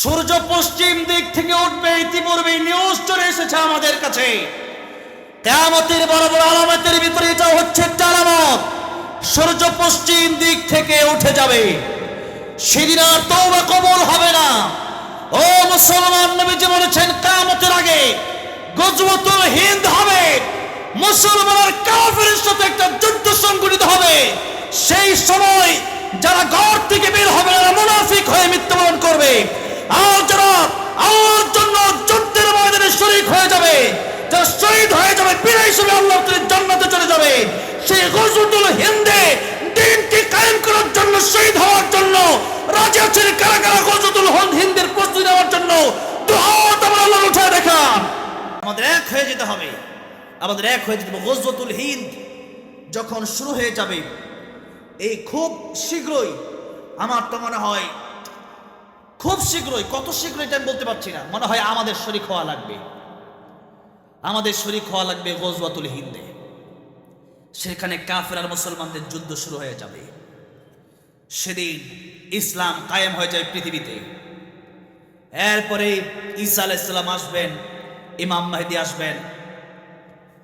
সূর্য পশ্চিম দিক থেকে উঠবে, ইতিপূর্বে নিউজ চলে এসেছে আমাদের কাছে। কেয়ামতের বড় বড় আলামতের ভিতরে এটা হচ্ছে একটা আলামত। সূর্য পশ্চিম দিক থেকে উঠে যাবে। সেদিন আর তওবা কবুল হবে না। ও মুসলমান নবীজি বলেছেন, কিয়ামতের আগে গজওয়াতুল হিন্দ হবে। মুসলমানের কাফিরের সাথে একটা যুদ্ধ সংগঠিত হবে। সেই সময় যারা ঘর থেকে বের হবে না মুনাফিক হয়ে মৃত্যুবরণ করবে। আর যারা আল্লাহর জন্য যুদ্ধের ময়দানে শরীক হয়ে যাবে, যারা শহীদ হয়ে যাবে বিনা হিসেবে আল্লাহ তাদের জান্নাতে চলে যাবে, সেই গজওয়াতুল হিন্দে দিনকে কায়েম করার জন্য, শহীদ হওয়ার জন্য, রাজি আছেন কারা কারা গজওয়াতুল হিন্দের প্রস্তুতি নেওয়ার জন্য? দুহাত আমার আল্লাহ উঠে দেখান। আমাদের এক হয়ে যেতে হবে। আমাদের এক হয়ে যেতে হবে। গজওয়াতুল হিন্দ যখন শুরু হয়ে যাবে, এই খুব শীঘ্রই, আমার তো মনে হয় খুব শীঘ্রই, কত শীঘ্রই এটা আমি বলতে পারছি না। মনে হয় আমাদের শরীর হওয়া লাগবে। আমাদের শরীর হওয়া লাগবে গজওয়াতুল হিন্দে। সেখানে কাফের আর মুসলমানদের যুদ্ধ শুরু হয়ে যাবে। সেদিন ইসলাম কায়েম হয়ে যায় পৃথিবীতে। এরপরে ঈসা আলাইসাল্লাম আসবেন, ইমাম মাহিদি আসবেন।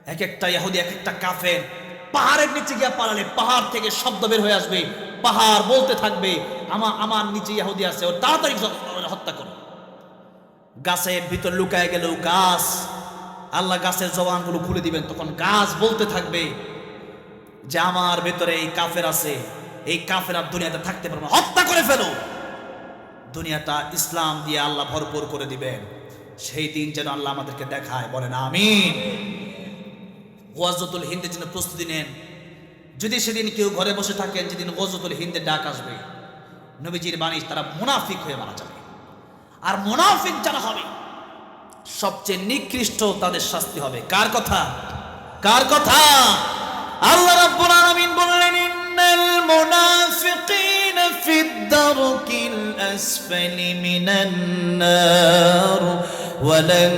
এক একটা ইহুদি এক একটা কাফের পাহাড়ের নিচে গিয়ে পালালে পাহাড় থেকে শব্দ বের হয়ে আসবে। পাহাড় বলতে থাকবে আমার আমার নিচে ইহুদি আছে ও তাড়াতাড়ি হত্যা করো। গাছের ভিতর লুকায় গেল গাছ। আল্লাহ গাছের জবানগুলো খুলে দিবেন, তখন গাছ বলতে থাকবে যে আমার ভেতরে এই কাফের আছে, এই কাফের আর দুনিয়াতে থাকতে পারবে। হত্যা করে ফেলো। দুনিয়াটা ইসলাম দিয়ে আল্লাহ ভরপুর করে দিবেন। সেই দিন যেন আল্লাহ আমাদেরকে দেখায়, বলেন আমিন। ওয়াজতুল হিন্দের জন্য প্রস্তুতি নেন। যদি সেদিন কেউ ঘরে বসে থাকেন, যেদিন ওয়াজতুল হিন্দের ডাক আসবে, নবীজির বাণী তারা মুনাফিক হয়ে মারা যাবে। আর মুনাফিক যারা হবে, সবচেয়ে নিকৃষ্ট তাদের শাস্তি হবে। কার কথা? কার কথা? আল্লাহ রাব্বুল আলামিন বললেন, ইন্নাল মুনাফিকিন ফিদ দারকিল মিনান নার, ওয়ালান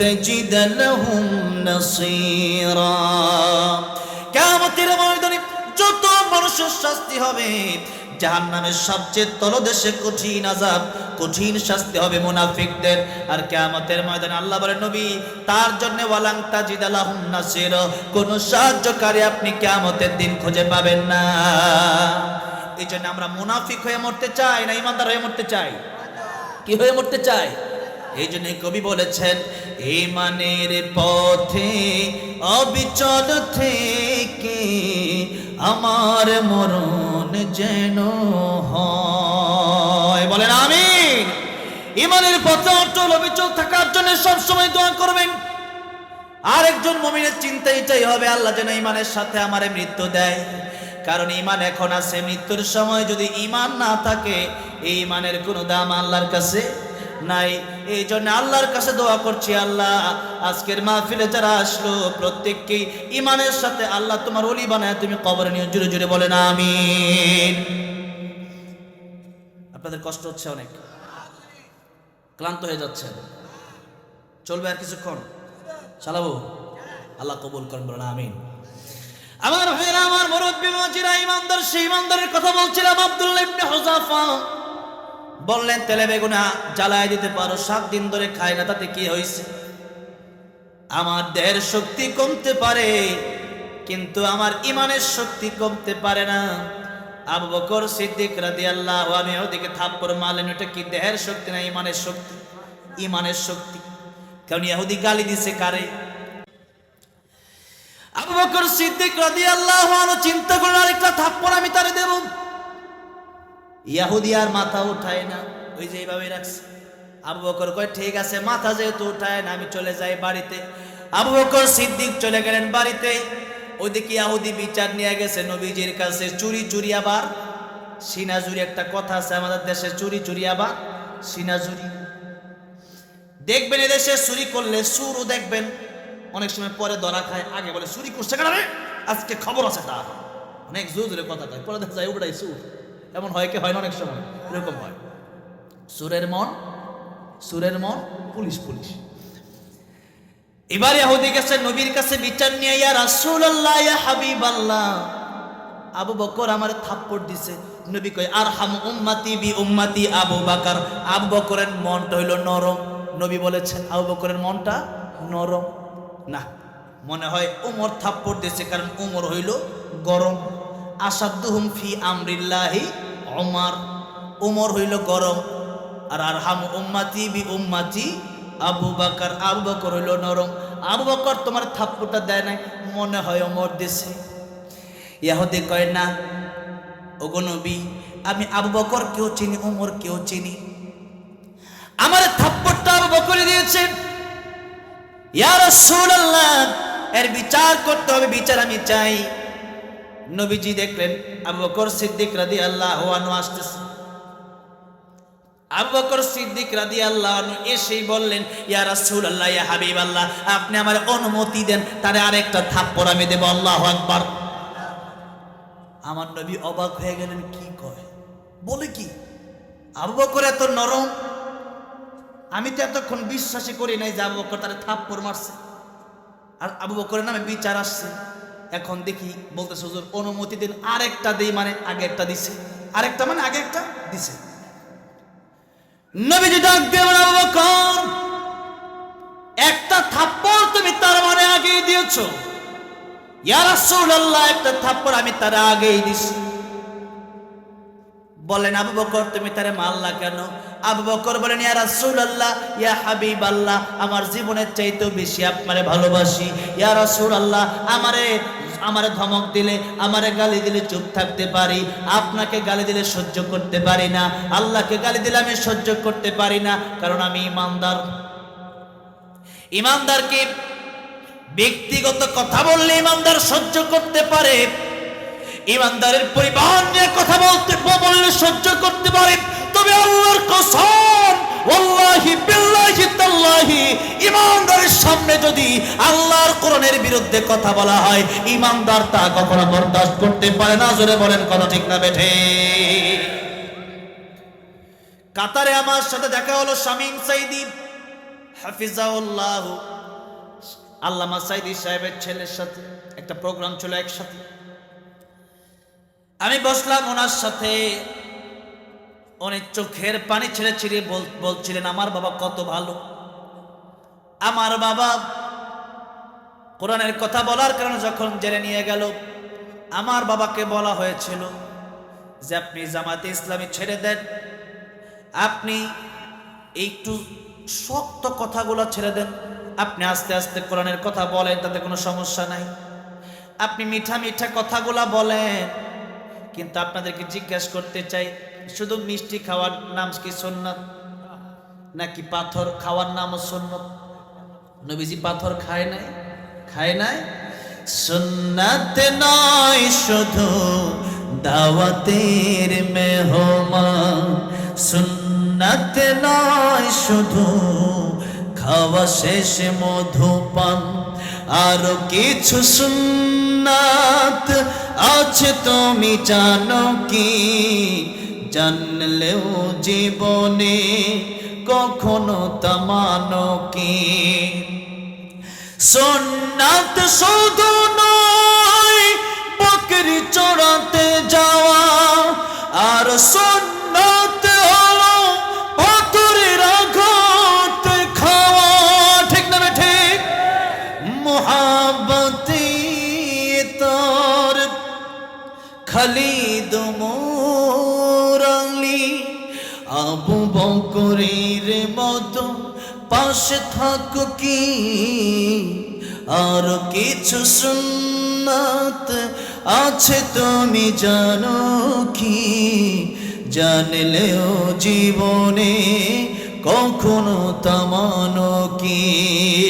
তাজিদ লাহুম নাসীরা। কিয়ামতের ময়দানে যত মানুষের শাস্তি হবে, জাহান্নামের সবচেয়ে তলদেশে কঠিন আজাব কঠিন শাস্তি হবে মুনাফিকদের। আর কিয়ামতের ময়দানে আল্লাহ বলেন, নবী, তার জন্য ওয়ালাং তাজিদ নাসির, কোন সাহায্যকারী আপনি কিয়ামতের দিন খুঁজে পাবেন না। এই জন্য আমরা মুনাফিক হয়ে মরতে চাই না, ইমানদার হয়ে মরতে চাই? কি হয়ে মরতে চাই? এই জন্য কবি বলেছেন ইমানের পথে অবিচল থেকে আমার মরণ যেন হয়। বলেন আমি ইমানের পথে অটল অবিচল থাকার জন্য সবসময় দোয়া করবেন। আরেকজন মমিনের চিন্তা এটাই হবে, আল্লাহ যেন ইমানের সাথে আমারে মৃত্যু দেয়। কারণ ইমান এখন আছে, মৃত্যুর সময় যদি ইমান না থাকে, এই ইমানের কোনো দাম আল্লাহর কাছে নাই। এই জন্য আল্লাহর কাছে দোয়া করছি, আল্লাহ, আজকের মাহফিলে যারা আসলো, প্রত্যেককেই ইমানের সাথে আল্লাহ তোমার অলি বানায় তুমি কবরে নিয়ে জুড়ে জুড়ে বলেন, আমিন। আপনাদের কষ্ট হচ্ছে অনেক। ক্লান্ত হয়ে যাচ্ছেন। চলবে আর কিছুক্ষণ? চালাবো? আল্লাহ কবুল করেন, বলেন, আমিন। আমার ভাইরা আমার মুরব্বী, মজিরা, ইমানদার, সেই ইমানদারের কথা বলছিলাম আব্দুল্লাহ ইবনে হুযাফা বললেন, তেলে বেগুনা জ্বালায় দিতে পারো, সাত দিন ধরে খায় না, তাতে কি হয়েছে? আমার দেহের শক্তি কমতে পারে, কিন্তু আমার ইমানের শক্তি কমতে পারে না। আবু বকর সিদ্দিক রাদিয়াল্লাহু আনহু ওদিকে থাপ্পড় মারলেন, এটা কি দেহের শক্তি না ইমানের শক্তি? ইমানের শক্তি। কারণ ইহুদি গালি দিছে কারে? আবু বকর সিদ্দিক রাদিয়াল্লাহু আনহু চিন্তা করলেন, আরেকটা থাপ্পড় আমি তারে দেব। ইয়াহুদি আর মাথা উঠায় না। ওই যে এইভাবে রাখছে। আবু বকর কয়, ঠিক আছে, মাথা যেহেতু উঠায় না, আমি চলে যাই বাড়িতে। আবু বকর সিদ্দিক চলে গেলেন বাড়িতে। ওইদিকে ইয়াহুদি বিচার নিয়ে গেছে, নবীজির কাছে চুরি চুরি আবার। সিনাজুরি একটা কথা আছে আমাদের দেশে, চুরি চুরি আবার। সিনাজুরি দেখবেন এদেশে চুরি করলে সুরও দেখবেন। অনেক সময় পরে ধরা খায়, আগে বলে, চুরি করছে কেন আজকে খবর আছে তার। অনেক জোর জোরে কথা কয়, পরে দেখা যায় ওটাই সুর এমন হয় কি হয় না অনেক সময়? এরকম হয়। সুরের মন সুরের মন, পুলিশ পুলিশ। এবার ইহুদি গেছে, নবীর কাছে বিচার নিয়ে, ইয়া রাসূলুল্লাহ, ইয়া হাবিবাল্লাহ। আবু বকর আমার থাপ্পড় দিছে। নবী কয় আর হাম উম্মাতি বি উম্মাতি আবু বাকার। আবু বকরের মনটা হইল নরম। নবী বলেছেন আবু বকরের মনটা নরম। না, মনে হয় উমর থাপ্পড় দিয়েছে কারণ উমর হইল গরম। আসাদুহুম ফি আমরিল্লাহি ওমর উমর হইল গরম। আর আর হাম উম্মাতি বি উম্মাতি। আবু বাকার, আবু বকর হইল নরম। আবু বকর তোমার থাপ্পড়টা দেয় নাই, মনে হয় ওমর দেশে ইয়াহুদি কয়, না, ওগো নবী, আমি আবু বকর কেউ চিনি, উমর কেউ চিনি। আমার থাপ্পড়টা আবু বকরে দিয়েছেন ইয়া রাসূলুল্লাহ, এর বিচার করতে হবে, বিচার আমি চাই। নবীজি দেখলেন, আবু বকর সিদ্দিক রাদিয়াল্লাহু আনহু আসতেছে। আবু বকর সিদ্দিক রাদিয়াল্লাহু আনহু এসেই বললেন, ইয়া রাসূলুল্লাহ, ইয়া হাবিবাল্লাহ, আপনি আমার অনুমতি দেন তারে আরেকটা থাপ্পড় আমি দেব, আল্লাহু আকবার। আমার নবী অবাক হয়ে গেলেন, কি কয়? বলে কি? আবু বকর এত নরম, আমি তো এতক্ষণ বিশ্বাসই করি নাই যে আবু বকর তারে থাপ্পড় মারছে। আর আবু বকরের নামে বিচার আসছে। এখন দেখি বলতে হুজুর, অনুমতি দিন, আরেকটা দেই মানে আগে একটা দিছে। আরেকটা মানে আগে একটা দিছে। নবীজি ডাক দিয়ে একটা থাপ্পড় তুমি তার মানে আগেই দিয়েছ। ইয়া রাসূলুল্লাহ, একটা থাপ্পড় আমি তার আগেই দিছি। বলেন, আবু বকর, তুমি তারে মারলা কেন? আবু বকর বলেন, ইয়া রাসূলুল্লাহ, ইয়া হাবিবাল্লাহ, আমার জীবনের চাইতেও বেশি আপনারে ভালোবাসি। ইয়া রাসূলুল্লাহ, আমারে আমারে ধমক দিলে, আমারে গালি দিলে চুপ থাকতে পারি। আপনাকে গালি দিলে সহ্য করতে পারি না। আল্লাহকে গালি দিলে আমি সহ্য করতে পারি না। কারণ আমি ইমানদার। ইমানদারকে ব্যক্তিগত কথা বললে ইমানদার সহ্য করতে পারে। ইমানদারের পরিবার নিয়ে কথা বলতে, বললে সহ্য করতে পারে। তবে আল্লাহর কসম, ওয়াল্লাহি বিল্লাহি তাল্লাহি, ইমানদারের সামনে যদি আল্লাহর কোরআনের বিরুদ্ধে কথা বলা হয়, ইমানদার তা কখনো বরদাস্ত করতে পারে না, জোরে বলেন কথা ঠিক না বেঠে। কাতারে আমার সাথে দেখা হলো সাইদি, হাফিজাউল্লাহ। আল্লামা সাইদি সাহেবের ছেলের সাথে একটা প্রোগ্রাম ছিল একসাথে। আমি বসলাম ওনার সাথে। অনেক চোখের পানি ছেড়ে ছিঁড়ে বল- বলছিলেন, আমার বাবা কত ভালো। আমার বাবা কোরআনের কথা বলার কারণে যখন জেনে নিয়ে গেল, আমার বাবাকে বলা হয়েছিল যে, আপনি জামাতে ইসলামী ছেড়ে দেন। আপনি একটু শক্ত কথাগুলো ছেড়ে দেন। আপনি আস্তে আস্তে কোরআনের কথা বলেন, তাতে কোনো সমস্যা নাই। আপনি মিঠা মিঠা কথাগুলা বলেন। কিন্তু আপনাদেরকে জিজ্ঞেস করতে চাই শুধু মিষ্টি খাওয়ার নাম কি সুন্নত? নাকি পাথর খাওয়ার নামও সুন্নত? নবীজি পাথর খায় নাই? খায় নাই? সুন্নাত নয়, শুধু দাওয়াতের মেহমান। সুন্নাত নয়, শুধু খাওয়া শেষে মধুপান। আরও কিছু সুন্নাত আছে, তুমি জানো কি? জানলেও জীবনে কখনো তামান কি? সন্ন্যাত শুধু নয় বকরি চড়াতে যাওয়া আর সোনাত পাশে থাকো কি? আর কিছু সুন্নাত আছে তুমি জানো কি? জানলেও জীবনে কখনো তামানো কি?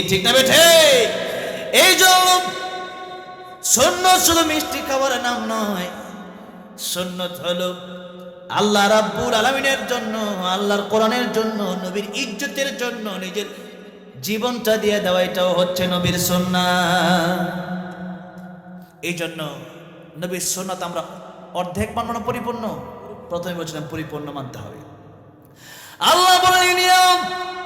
ঠিক না বেঠে এই জন্য সুন্নত শুধু মিষ্টি খাবার নাম নয়, সুন্নত হলো আল্লাহ রাব্বুল আলামিনের জন্য, আল্লাহর কোরআনের জন্য, নবীর ইজ্জতের জন্য নিজের জীবনটা দিয়ে দেওয়া, এটাও হচ্ছে নবীর সুন্নাত এই জন্য নবীর সুন্নাত আমরা অর্ধেক মানব পরিপূর্ণ? প্রথমে বলছিলাম পরিপূর্ণ মানতে হবে। আল্লাহ বলেন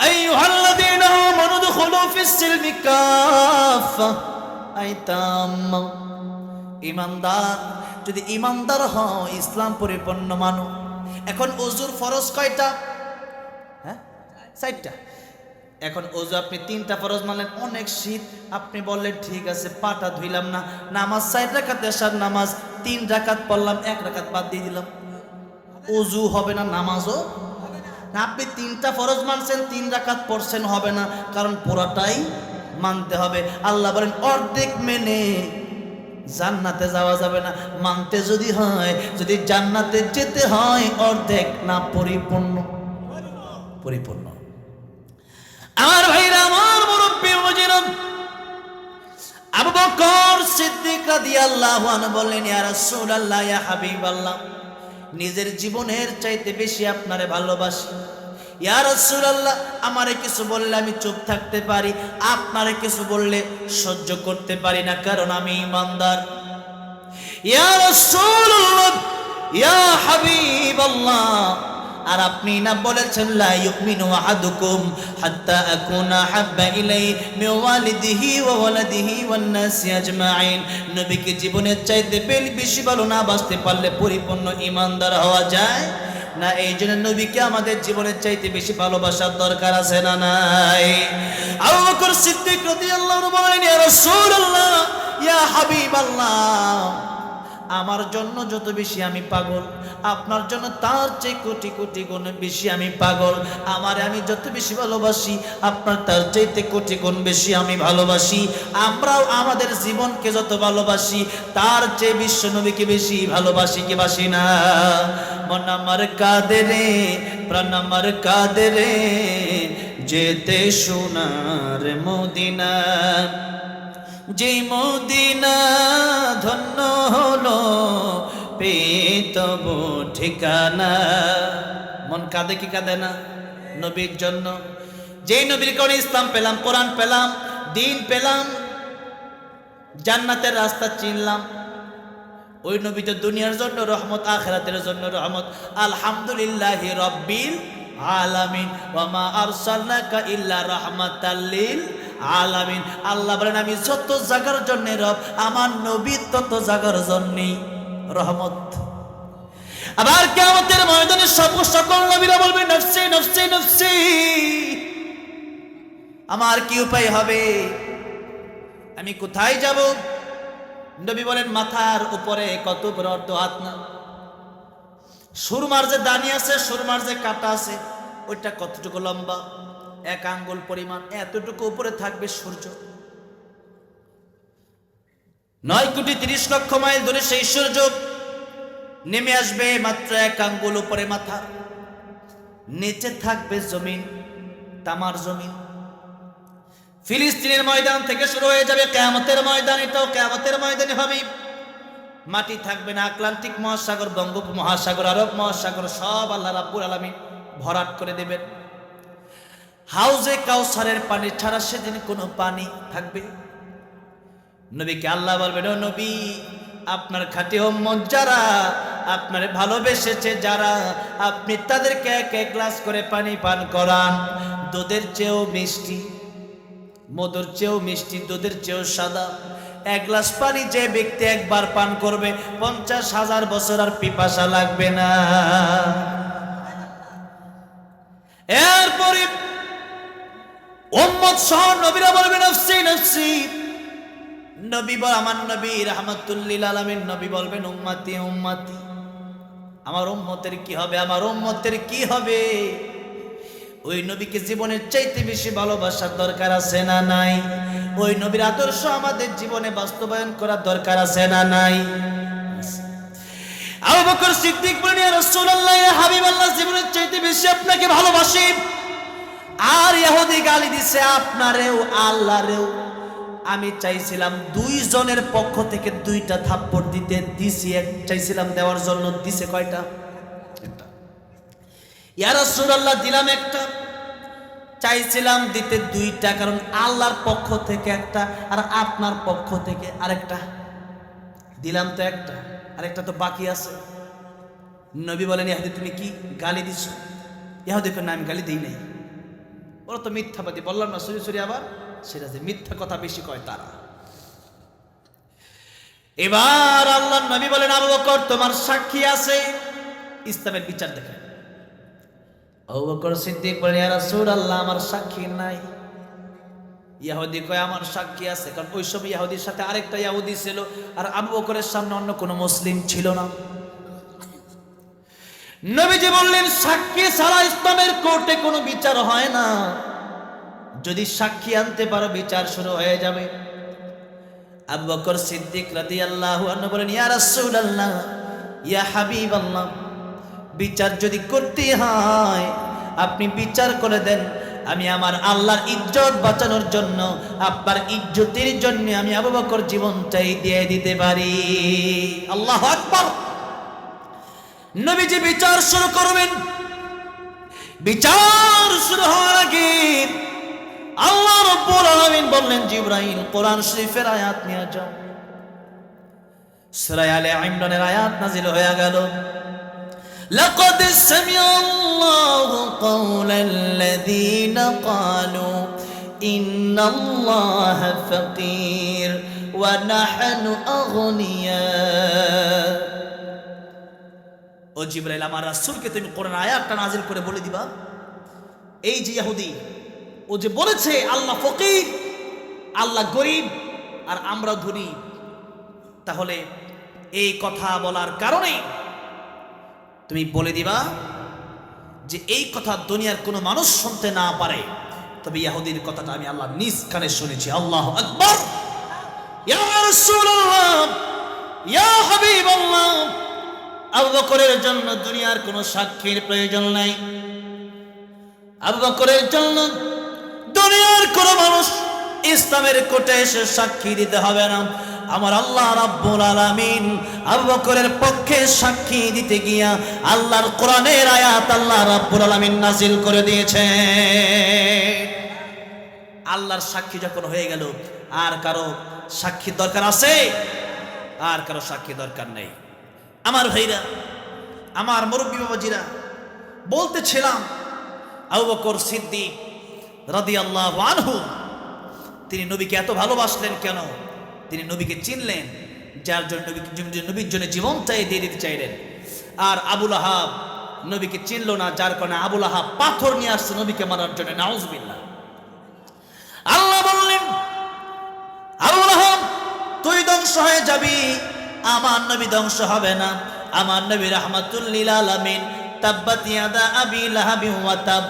আইয়ুহাল্লাযীনা আমানু দুখুলু ফিস সিলমি কাফা আই তাম্মা। ইমানদার যদি ইমানদার হও ইসলাম পরিপূর্ণ মানো। এখন অজুর ফরজ কয়টা? হ্যাঁ? চারটা। এখন ওজু আপনি তিনটা ফরজ মানলেন অনেক শীত। আপনি বললেন, ঠিক আছে, পাটা ধুইলাম না। নামাজ চার রাখাত এসার নামাজ, তিন রাকাত পড়লাম, এক রাকাত বাদ দিয়ে দিলাম। অজু হবে না, নামাজও না, আপনি তিনটা ফরজ মানছেন, তিন রাকাত পড়ছেন হবে না। কারণ পুরাটাই মানতে হবে। আল্লাহ বলেন, অর্ধেক মেনে জান্নাতে যাওয়া যাবে না। মানতে যদি হয়, যদি জান্নাতে যেতে হয়, অর্ধেক না পরিপূর্ণ? পরিপূর্ণ। আমার ভাইরা, আমার মুরব্বী মুজিরম আবু বকর সিদ্দিক রাদিয়াল্লাহু আনহু বললেন, ইয়া রাসূলুল্লাহ, ইয়া হাবিবাল্লাহ, নিজের জীবনের চাইতে বেশি আপনারে ভালোবাসি। আমারে কিছু বললে আমি চুপ থাকতে পারি, আপনারে কিছু বললে সহ্য করতে পারি না, কারণ আমি ইমানদার। ইয়া আর আপনি না বলেছেন, লা ইলাই ওয়ালিদিহি নবীকে জীবনের চাইতে বেশি ভালো না বাঁচতে পারলে পরিপূর্ণ ইমানদার হওয়া যায়? না, এই জন্য নবীকে আমাদের জীবনের চাইতে বেশি ভালোবাসার দরকার আছে না নাই? আবু বকর সিদ্দিক রাদিয়াল্লাহু আনহু বলেন, ইয়া রাসূলুল্লাহ, ইয়া হাবিবাল্লাহ। আমার জন্য যত বেশি আমি পাগল, আপনার জন্য তার চেয়ে কোটি কোটি গুণ বেশি আমি পাগল। আমার আমি যত বেশি ভালোবাসি, আপনার তার চাইতে কোটি গুণ বেশি আমি ভালোবাসি। আমরাও আমাদের জীবনকে যত ভালোবাসি, তার চেয়ে বিশ্ব নবীকে বেশি ভালোবাসি কি বাসি না? মন আমার কাঁদে রে, প্রাণ আমার কাঁদে রে, যেতে সোনার মদিনা। যে মদিনা ধন্য হলো পেতব ঠিকানা। মন কাঁদে কি কাঁদে না? নবীর জন্য। যেই নবীর কারণে ইসলাম পেলাম, কোরআন পেলাম, দিন পেলাম, জান্নাতের রাস্তা চিনলাম। ওই নবী তো দুনিয়ার জন্য রহমত, আখেরাতের জন্য রহমত। আলহামদুলিল্লাহ রব্বিল আলামিন ওয়ামা আরসালনাকা ইল্লা রাহমাতাল লিল আলামিন। আল্লাহ বলেন, আমি যত জাগার জন্য রব, আমার নবী তত জায়গার জন্য রহমত। আবার কিয়ামতের ময়দানে সব সকল নবীরা বলবে, নফসি নফসি নফসি। আমার কি উপায় হবে? আমি কোথায় যাব? নবী বলেন, মাথার উপরে কত উপরে অর্ধ হাত না। সুরমার যে দানি আছে, সুরমার যে কাটা আছে, ওইটা কতটুকু লম্বা? এক আঙ্গুল পরিমাণ এতটুকু উপরে থাকবে সূর্য। নয় কোটি তিরিশ লক্ষ মাইল ধরে সেই সূর্য নেমে আসবে মাত্র এক আঙ্গুল উপরে মাথা। নিচে থাকবে জমিন, তামার জমিন। ফিলিস্তিনের ময়দান থেকে শুরু হয়ে যাবে কেয়ামতের ময়দান, এটাও কেয়ামতের ময়দানে হবে। মাটি থাকবে না আটলান্টিক মহাসাগর বঙ্গোপ মহাসাগর আরব মহাসাগর, সব আল্লাহ রাব্বুল আলামিন ভরাট করে দেবেন। হাউজে কাউসারের পানি ছাড়া সেদিন কোনো পানি থাকবে? নবীকে আল্লাহ বলবেন, ও নবী, আপনার খাটি উম্মত যারা, আপনার ভালোবেসেছে যারা, আপনি তাদেরকে এক এক গ্লাস করে পানি পান করান। দুধের চেয়েও মিষ্টি, মধুর চেয়েও মিষ্টি, দুধের চেয়েও সাদা। এক গ্লাস পানি যে ব্যক্তি একবার পান করবে, পঞ্চাশ হাজার বছর আর পিপাসা লাগবে না। এরপরে উম্মত সহ নবীরা বলবে, নফসি নফসি। নবী বল, আমার নবী রহমতুল্লিল আলমিন। নবী বলবেন, উম্মাতি উম্মাতি। আমার উম্মতের কি হবে? আমার উম্মতের কি হবে? ওই নবীকে জীবনের চাইতে বেশি ভালোবাসার দরকার আছে না নাই? ওই নবীর আদর্শ আমাদের জীবনে বাস্তবায়ন করার দরকার আছে না নাই? আবু বকর সিদ্দিক বলেন রাসূলুল্লাহ হাবিবাল্লাহ, জীবনের চাইতে বেশি আপনাকে ভালোবাসি। গালি দিছে আপনারেও, আল্লাহরেও। আমি চাইছিলাম দুইজনের পক্ষ থেকে দুইটা থাপ্পড় দিতে, দিছি এক, চাইছিলাম দেওয়ার জন্য, দিছে কয়টা? একটা। ইয়া রাসূলুল্লাহ, দিলাম একটা। চাইছিলাম দিতে দুইটা, কারণ আল্লাহর পক্ষ থেকে একটা আর আপনার পক্ষ থেকে আরেকটা। দিলাম তো একটা, আরেকটা তো বাকি আছে। নবী বলেন, ইহাদি, তুমি কি গালি দিছ? ইহাদি না আমি গালি দিই নাই। ওরা তো মিথ্যাবাদী, বললাম না, সরি সরি আবার সেটা যে মিথ্যা কথা বেশি কয় তারা। এবার আল্লাহ নবী বলেন, আবু বকর, তোমার সাক্ষী আছে? ইসলামের বিচার দেখেন আবু বকর সিদ্দিক বলেন, ইয়া রাসূলুল্লাহ, আমার সাক্ষী নাই। ইয়াহুদি কয়, আমার সাক্ষী আছে। কারণ ওই সময় ইয়াহুদির সাথে আরেকটা ইয়াহুদি ছিল, আর আবু বকরের সামনে অন্য কোনো মুসলিম ছিল না। নবীজি বললেন, সাক্ষী ছাড়া ইসলামের কোর্টে কোনো বিচার হয় না। যদি সাক্ষী আনতে পারো, বিচার শুরু হয়ে যাবে। আবু বকর সিদ্দিক রাদিয়াল্লাহু আনহু বলেন, ইয়া রাসূলুল্লাহ, ইয়া হাবিবাল্লাহ, বিচার যদি করতে হয়, আপনি বিচার করে দেন। আমি আমার আল্লাহর ইজ্জত বাঁচানোর জন্য, আপনার ইজ্জতের জন্য আমি আবু বকর জীবনটাই দিয়ে দিতে পারি। আল্লাহ আকবার। নবীজি বিচার শুরু করবেন বিচার শুরু হওয়ার আগে আল্লাহ রব্বুল আলামিন বললেন জিব্রাইল কোরআন শরীফের আয়াত নিয়ে যাও সূরা আলে ইমরানের আয়াত নাজিল হয়ে গেল لقد سمع الله قول الذين قالوا إن الله فقير ونحن أغنياء ও জিব্রাইল, আমার রাসূলকে তুমি কোরআন আয়াতটা নাজিল করে বলে দিবা। এই যে ইহুদি, ও যে বলেছে, আল্লাহ ফকির, আল্লাহ গরিব আর আমরা ধনী। তাহলে এই কথা বলার কারণে তুমি বলে দিবা যে এই কথা দুনিয়ার কোনো মানুষ শুনতে না পারে। তবে ইয়াহুদির কথাটা আমি আল্লাহ নিজ কানে শুনেছি। আল্লাহ আকবর। ইয়া রাসূলুল্লাহ, ইয়া হাবিবাল্লাহ। আবু বকরের জন্য দুনিয়ার কোনো সাক্ষীর প্রয়োজন নাই। আবু বকরের জন্য দুনিয়ার কোনো মানুষ ইসলামের কোর্টে এসে সাক্ষী দিতে হবে না। আমার আল্লাহ রাব্বুল আলামিন আবু বকরের পক্ষে সাক্ষী দিতে গিয়া আল্লাহর কোরআনের আয়াত আল্লাহ রাব্বুল আলামিন নাজিল করে দিয়েছে। আল্লাহর সাক্ষী যখন হয়ে গেল, আর কারও সাক্ষী দরকার আছে? আর কারও সাক্ষী দরকার নেই। আমার ভাইরা, আমার মুরব্বী বাবাজিরা, বলতেছিলাম, আবু বকর সিদ্দিক আল্লাহ আনহু, তিনি নবীকে এত ভালোবাসলেন কেন? তিনি নবীকে চিনলেন, যার জন্য নবীর জন্য জীবনটাই দিয়ে দিতে চাইলেন। আর আবুল আহাব নবীকে চিনল না, যার কারণে আবুল আহাব পাথর নিয়ে আসছে নবীকে মারার জন্য, নাউজবিল্লাহ। আল্লাহ বললেন, আবুল আহাব, তুই ধ্বংস হয়ে যাবি। আমার নবী ধ্বংস হবে না আমার নবী রাহমাতুল্লিল আলামিন তাব্বাত ইয়াদা আবি লাহাবি ওয়া তাব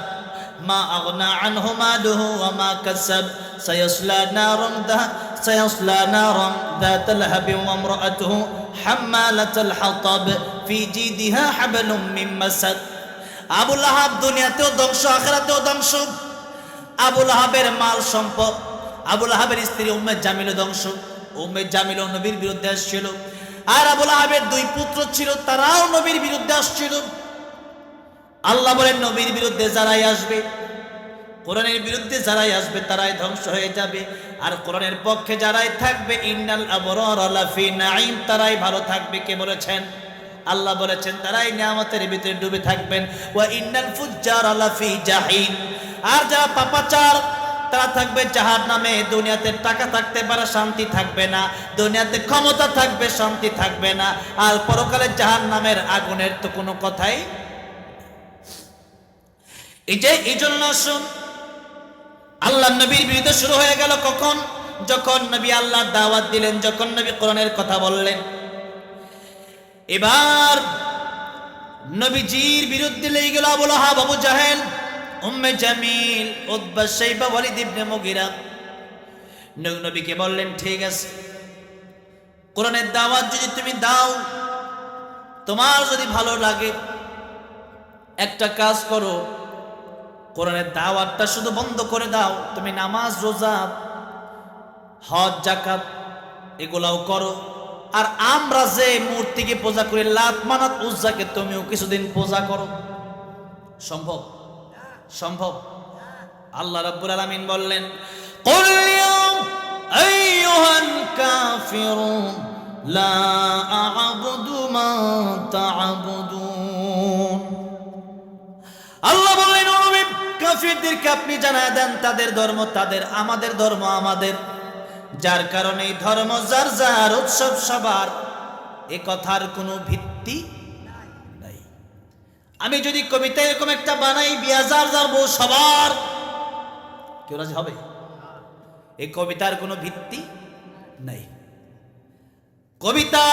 মা আগনা আনহু মালুহু ওয়া মা কাসাব সায়াসলা নারান দা সায়াসলা নারান ذات لهب وامرأته حمالة الحطب في جيدها حبل من مسد আবু লাহাব দুনিয়াতেও ধ্বংস আখিরাতেও ধ্বংস আবু লাহাবের মাল সম্পদ আবু লাহাবের স্ত্রী উম্মে জামিল ধ্বংস উম্মে জামিল নবীর বিরুদ্ধে আসছিল আর আবু লাহাবের দুই পুত্র ছিল, তারাও নবীর বিরুদ্ধে আসছিল। আল্লাহ বলেন, নবীর বিরুদ্ধে যারাই আসবে, কোরআনের বিরুদ্ধে যারাই আসবে, তারাই ধ্বংস হয়ে যাবে। আর কোরআনের পক্ষে যারাই থাকবে তারাই ভালো থাকবে। কে বলেছেন? আল্লাহ বলেছেন, তারাই নিয়ামতের ভিতরে ডুবে থাকবেন। ওয়া ইন্নাল ফুজ্জার আর যারা পাপাচার তারা থাকবে জাহার নামে, দুনিয়াতে টাকা থাকতে পারে, শান্তি থাকবে না। দুনিয়াতে ক্ষমতা থাকবে, শান্তি থাকবে না। আর পরকালে জাহার নামের আগুনের তো কোনো কথাই এই যে, এই জন্য শুন আল্লাহ নবীর বিরুদ্ধে শুরু হয়ে গেল কখন? যখন নবী আল্লাহ দাওয়াত দিলেন, যখন নবী কোরআনের কথা বললেন। এবার নবীজির বিরুদ্ধে লেগে গেল আবুল আহাব আবু জাহেল। উম্মে জামিল উদ্বা সাইবা ওয়ালিদ ইবনে মুগিরা। নবী নবীকে বললেন, ঠিক আছে। কোরআনের দাওয়াত যদি তুমি দাও, তোমার যদি ভালো লাগে, একটা কাজ করো। কোরআনের দাওয়াতটা শুধু বন্ধ করে দাও। তুমি নামাজ, রোজা, হজ জাকাত এগুলাও করো। আর আমরা যে মূর্তিকে পূজা করি, লাত মানাত উজ্জাকে তুমিও কিছুদিন পূজা করো। সম্ভব? সম্ভব আল্লাহ রাব্বুল আলামিন বললেন قل يا أيها الكافرون لا أعبد ما تعبدون আল্লাহ বললেন ও নবী কাফিরদেরকে আপনি জানায় দেন তাদের ধর্ম তাদের আমাদের ধর্ম আমাদের যার কারণে এই ধর্ম যার যার উৎসব সবার এ কথার কোনো ভিত্তি নাই আমি যদি কবিতা এরকম একটা বানাই বিয়া যার যার বউ সবার, কেউ রাজি হবে? এই কবিতার কোনো ভিত্তি নাই। কবিতা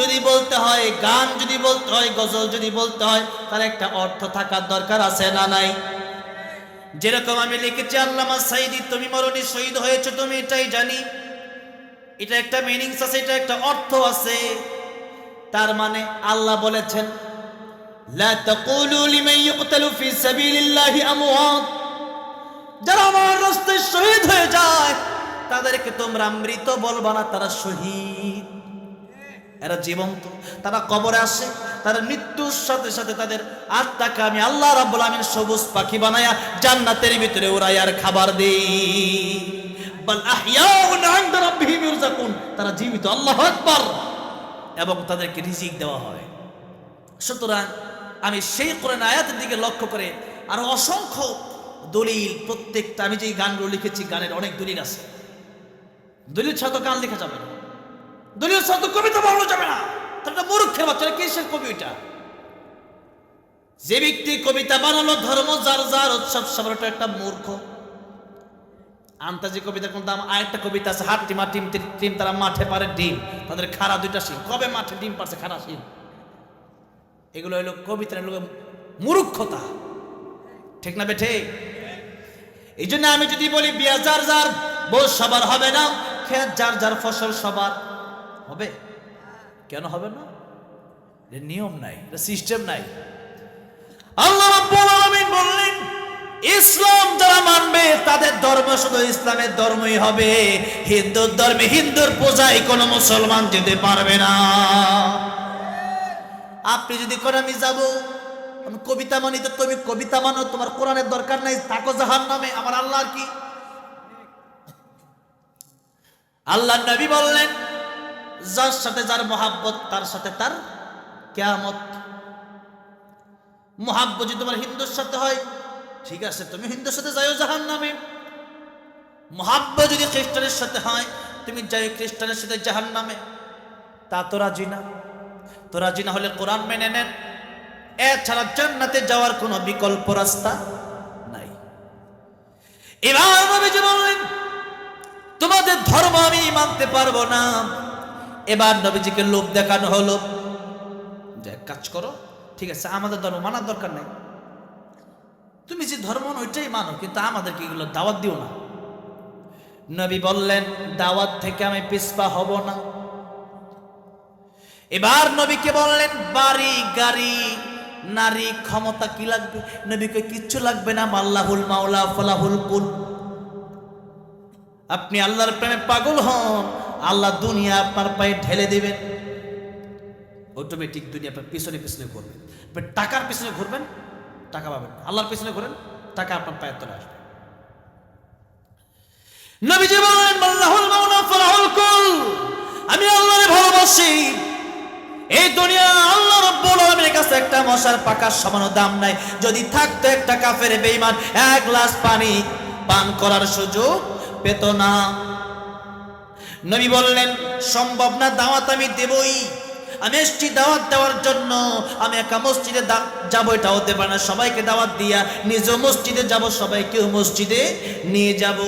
যদি বলতে হয়, গান যদি বলতে হয়, গজল যদি বলতে হয়, তার একটা অর্থ থাকার দরকার আছে না নাই? যেরকম আমি লিখেছি, আল্লামা সাইদি, তুমি মরণি শহীদ হয়েছে, তুমি এটাই জানি। এটা একটা মিনিংস আছে, এটা একটা অর্থ আছে। তার মানে আল্লাহ বলেছেন লা তাকুলু লিমান ইউকতালু ফি সাবিলিল্লাহি আমওয়াত। যারা আমার রাস্তায় শহীদ হয়ে যায়, তাদেরকে তোমরা মৃত বলবা না, তারা শহীদ। এরা জীবন্ত। তারা কবরে আসে তারা মৃত্যুর সাথে সাথে তাদের আত্মাকে আমি আল্লাহ রাব্বুল আমিন সবুজ পাখি বানায়া জান্নাতের ভিতরে আর খাবার দেই। বাল আহইয়াউন ইনদা রাব্বিহিম ইরজাকুন। তারা জীবিত, আল্লাহু আকবার। এবং তাদেরকে রিজিক দেওয়া হয়। সুতরাং আমি সেই কোরআন আয়াতের দিকে লক্ষ্য করে আর অসংখ্য দলিল, প্রত্যেকটা আমি যে গানগুলো লিখেছি, গানের অনেক দলিল আছে। দলিল ছাড়া গান লেখা যাবে না। দলিল ছাড়া তো কবিতা বানানো যাবে না। একটা মূর্খের বাচ্চা কিসের কবি ওইটা যে ব্যক্তি কবিতা বানালো, ধর্ম, যার যার উৎসব সবার একটা মূর্খ। আন্তাজি কবিতার কোন দাম, আরেকটা কবিতা আছে হাট টিমা টিম টিম- তারা মাঠে পারে ডিম। তাদের খাড়া দুইটা সিং কবে মাঠে ডিম পারছে খাড়া সিং এগুলো হলো কবিতার হলো মূর্খতা। ঠিক না বেঠে এই জন্য আমি যদি বলি, বিয়া যার যার, বউ সবার হবে না, খেত যার যার, ফসল সবার হবে। কেন হবে না? এর নিয়ম নাই সিস্টেম নাই। আল্লাহ বললেন, ইসলাম যারা মানবে, তাদের ধর্ম শুধু ইসলামের ধর্মই হবে। হিন্দুর ধর্মে হিন্দুর পূজায় কোনো মুসলমান যেতে পারবে না। আপনি যদি কোন আমি যাব। আমি কবিতা মানি তো তুমি কবিতা মানো, তোমার কোরআনের দরকার নাই থাকো জাহান নামে আমার আল্লাহর কি? আল্লাহ নবী বললেন, যার সাথে যার মহাব্বত, তার সাথে তার কেয়ামত। মহাব্বত যদি তোমার হিন্দুর সাথে হয়, ঠিক আছে, তুমি হিন্দুর সাথে যাইও জাহান নামে মহাব্ব যদি খ্রিস্টানের সাথে হয়, তুমি যাই খ্রিস্টানের সাথে জাহান নামে তা তো রাজি না। তো রাজি না হলে কোরআন মেনে নেন। এছাড়া জান্নাতে যাওয়ার কোনো বিকল্প রাস্তা নাই। এবার নবীজি বললেন, তোমাদের ধর্ম আমি মানতে পারব না। এবার নবীজিকে লোভ দেখানো হলো। যে কাজ করো, ঠিক আছে, আমাদের ধর্ম মানার দরকার নাই। তুমি যে ধর্ম ওইটাই মানো, কিন্তু আমাদেরকে এগুলো দাওয়াত দিও না। নবী বললেন, দাওয়াত থেকে আমি পিসপা হব না। এবার নবীকে বললেন, বাড়ি, গাড়ি, নারী, ক্ষমতা কি লাগবে? নবীকে কিচ্ছু লাগবে না, মাল্লাহুল মাওলা, ফলাহুল কুল। আপনি আল্লাহর প্রেমে পাগল হন, আল্লাহ দুনিয়া আপনার পায়ে ঢেলে দিবেন। অটোমেটিক দুনিয়া আপনার পিছনে পিছনে ঘুরবেন। টাকার পিছনে ঘুরবেন, টাকা পাবেন আল্লাহর পিছনে ঘুরেন, টাকা আপনার পায়ের তলে আসবে। নবীজি বলেন আল্লাহুল মাওলা, ফলাহুল কুল। আমি আল্লাহরে ভালোবাসি। এই দুনিয়া আল্লাহ রাব্বুল আলামিনের কাছে একটা মশার পাকার সমান দাম নাই। যদি থাকতো একটা কাফের বেঈমান, এক গ্লাস পানি পান করার সুযোগ পেত না। নবী বললেন, সম্ভব না, দাওয়াত আমি দেবই। আমি এসছি দাওয়াত দেওয়ার জন্য। আমি একা মসজিদে যাব এটা হতে পারে না। সবাইকে দাওয়াত দিয়া নিজেও মসজিদে যাব, সবাইকেও মসজিদে নিয়ে যাব।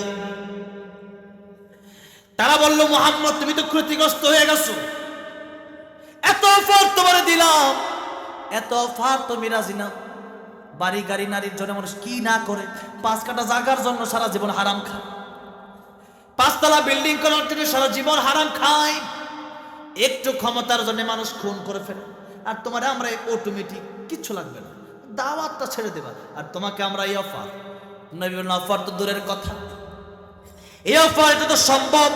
তারা বলল, মোহাম্মদ, তুমি তো ক্ষতিগ্রস্ত হয়ে গেছো। এত অফার তোমার দিলাম। এত অফার তুমি রাজি না। বাড়ি গাড়ি নারীর জন্য মানুষ কি না করে? পাঁচ কাটা জাগার জন্য সারা জীবন হারাম খায়। পাঁচতলা বিল্ডিং করার জন্য সারা জীবন হারাম খায়। একটু ক্ষমতার জন্য মানুষ খুন করে ফেলে। আর তোমার আমরা অটোমেটিক কিচ্ছু লাগবে না। দাওয়াতটা ছেড়ে দেবা। আর তোমাকে আমরা এই অফার। নবী বললেন, অফার তো দূরের কথা। এই অফার এটা তো সম্ভব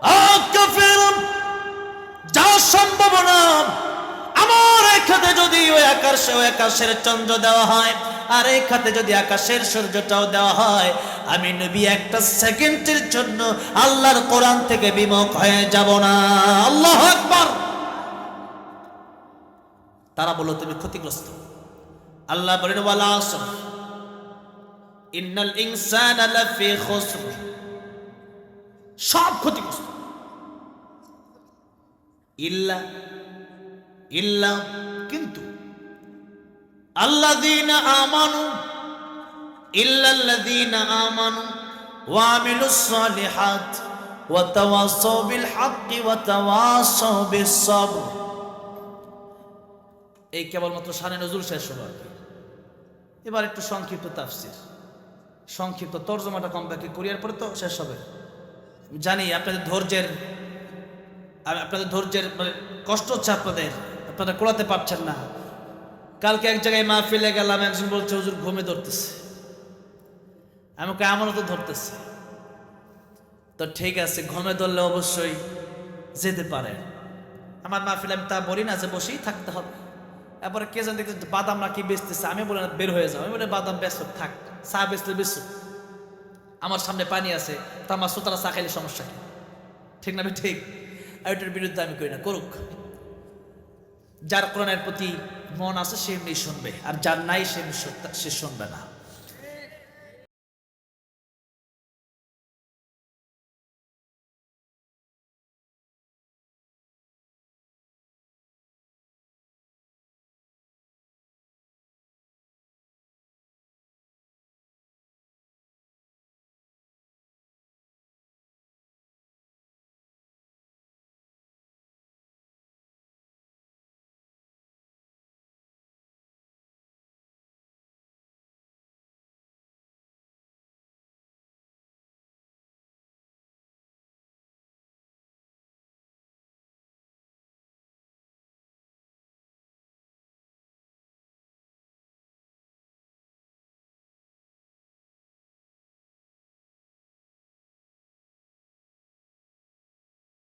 আহ, কাফের, যা সম্ভব না আমার এই খাতে যদি ওই আকাশে ওই আকাশের চন্দ্র দেওয়া হয়, আর এই খাতে যদি আকাশের সূর্যটাও দেওয়া হয়, আমি নবী একটা সেকেন্ডের জন্য আল্লাহর কোরআন থেকে বিমুখ হয়ে যাব না। আল্লাহ আকবার। তারা বলল, তুমি ক্ষতিগ্রস্ত। আল্লাহ বলেন, ওয়ালা আসর। ইন্নাল ইনসানা লাফি খুসর। সব ক্ষতিগ্রস্ত। ইল্লা ইল্লা কিন্তু আল্লাযীনা আমানু, ইল্লাল্লাযীনা আমানু বিল হাক্কি ওয়া তাওয়াসাউ বিস সাবর এই কেবলমাত্র শানে নজরুল শেষ হলো। এবার একটু সংক্ষিপ্ত তাফসির। সংক্ষিপ্ত তর্জমাটা কম ব্যাকে করিয়ার পরে তো শেষ হবে। জানি আপনাদের ধৈর্যের আর আপনাদের ধৈর্যের মানে কষ্ট হচ্ছে আপনাদের। আপনারা কোলাতে পারছেন না। কালকে এক জায়গায় মা ফেলে গেলাম, একজন বলছে, হুজুর, ঘুমে ধরতেছে। আমাকে আমারও তো ধরতেছে। তো ঠিক আছে, ঘুমে ধরলে অবশ্যই যেতে পারে। আমার মাহফিলে আমি তা বলি না যে বসেই থাকতে হবে। এরপরে কে জান দেখতে বাদাম না কি বেচতেছে। আমি বলে না, বের হয়ে যাও। আমি বলে, বাদাম বেচো, থাক। চা বেচলে বেচো। আমার সামনে পানি আছে, তা আমার শ্রোতারা চা খাইলে সমস্যা ঠিক না ঠিক? এটার বিরুদ্ধে আমি করি না, করুক। যার কোরআনের প্রতি মন আছে, সে এমনি শুনবে। আর যার নাই, সে সে শুনবে না।